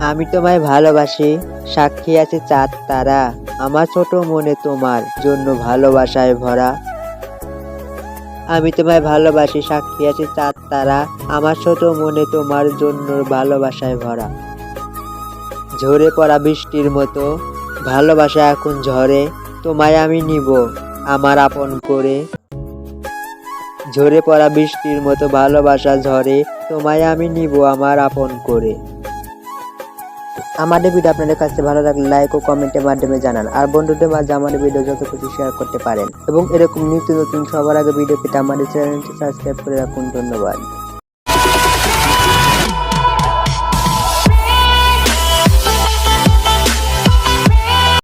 আমি তোমায় ভালোবাসি। সাক্ষী আছে চাঁদ তারা। আমার ছোট মনে তোমার জন্য ভালোবাসায় ভরা। আমি তোমায় ভালোবাসি, সাক্ষী আছে চাঁদ তারা। আমার ছোট মনে তোমার জন্য ভালোবাসায় ভরা। ঝরে পড়া বৃষ্টির মতো, ভালোবাসা এখন ঝরে। তোমায় আমি নিব আমার আপন করে। ঝরে পড়া বৃষ্টির মতো, ভালোবাসা ঝরে। তোমায় আমি নিব আমার আপন করে। আমাদের ভিডিও আপনাদের কাছে ভালো লাগলে লাইক ও কমেন্টের মাধ্যমে জানান। আর বন্ধুদের মাঝে আমাদের ভিডিও যত খুশি শেয়ার করতে পারেন। এবং এরকম নিত্য নতুন সবার আগে ভিডিও পেতে আমাদের চ্যানেলটি সাবস্ক্রাইব করে রাখুন। ধন্যবাদ।